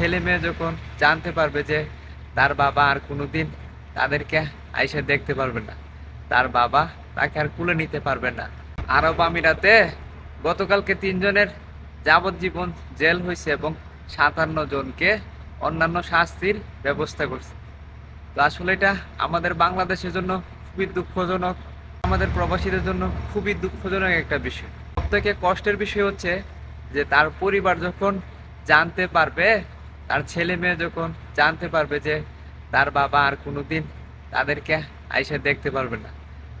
ছেলে মেয়ে যখন জানতে পারবে যে তার বাবা আর কোনোদিন তাদেরকে আইসা দেখতে পারবে না, তার বাবা তাকে আর কুলে নিতে পারবে না। আরব আমিরাতে গতকালকে তিনজনের যাবজ্জীবন জেল হয়েছে এবং সাতান্ন জনকে অন্যান্য শাস্তির ব্যবস্থা করছে। তো আসলে এটা আমাদের বাংলাদেশের জন্য খুবই দুঃখজনক, আমাদের প্রবাসীদের জন্য খুবই দুঃখজনক একটা বিষয়। সব থেকে কষ্টের বিষয় হচ্ছে যে তার পরিবার যখন জানতে পারবে তার ছেলে মেয়ে যখন জানতে পারবে যে তার বাবা আর কোনোদিন তাদেরকে আইসে দেখতে পারবে না,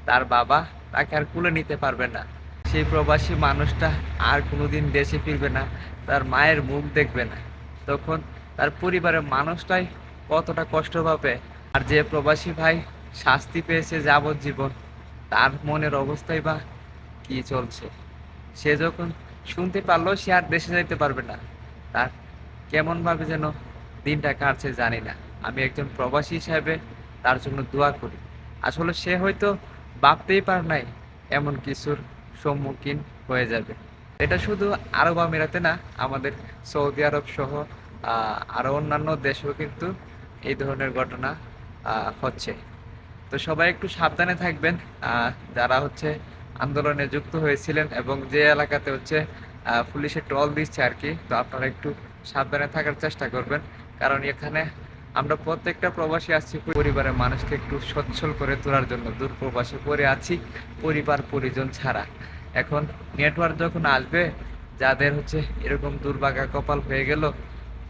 তার বাবা তাকে আর কুলে নিতে পারবে না। সেই প্রবাসী মানুষটা আর কোনোদিন দেশে ফিরবে না, তার মায়ের মুখ দেখবে না। তখন তার পরিবারের মানুষটাই কতটা কষ্ট পাবে। আর যে প্রবাসী ভাই শাস্তি পেয়েছে যাবজ্জীবন, তার মনের অবস্থাই বা কি চলছে? সে যখন শুনতে পারল, সে আর দেশে যাইতে পারবে না। তার কেমন ভাবে যেন দিনটা কাটছে জানি না। আমি একজন প্রবাসী হিসাবে তার জন্য দোয়া করি। আসলে সে হয়তো ভাবতেই পার নাই এমন কিছুর সম্মুখীন হয়ে যাবে। এটা শুধু আরব আমিরাতে না আমাদের সৌদি আরব সহ আহ, আরও অন্যান্য দেশেও কিন্তু এই ধরনের ঘটনা হচ্ছে। তো সবাই একটু সাবধানে থাকবেন। যারা হচ্ছে আন্দোলনে যুক্ত হয়েছিলেন এবং যে এলাকাতে হচ্ছে পুলিশে টল দিচ্ছে আর কি তো আপনারা একটু সাবধানে থাকার চেষ্টা করবেন। কারণ এখানে আমরা প্রত্যেকটা প্রবাসী আসছি পরিবারের মানুষকে একটু সচ্ছল করে তোলার জন্য। দূর প্রবাসে পড়ে আছি, পরিবার, পরিজন ছাড়া। এখন নেটওয়ার্ক যখন আসবে, যাদের হচ্ছে এরকম দুর্ভাগা কপাল হয়ে গেল,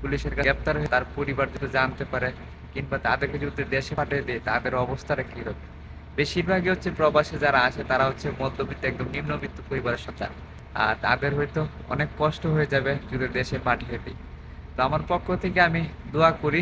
পুলিশের গ্রেপ্তার হয়ে তার পরিবার যদি জানতে পারে, কিংবা তাদেরকে যদি দেশে পাঠিয়ে দেয়, তাদের অবস্থাটা কি হবে? বেশিরভাগই হচ্ছে প্রবাসে যারা আসে, তারা হচ্ছে মধ্যবিত্ত, একদম নিম্নবিত্ত পরিবারের সন্তান। আর তাদের হয়তো অনেক কষ্ট হয়ে যাবে যদি দেশে পাঠিয়ে দিই। তো আমার পক্ষ থেকে আমি দোয়া করি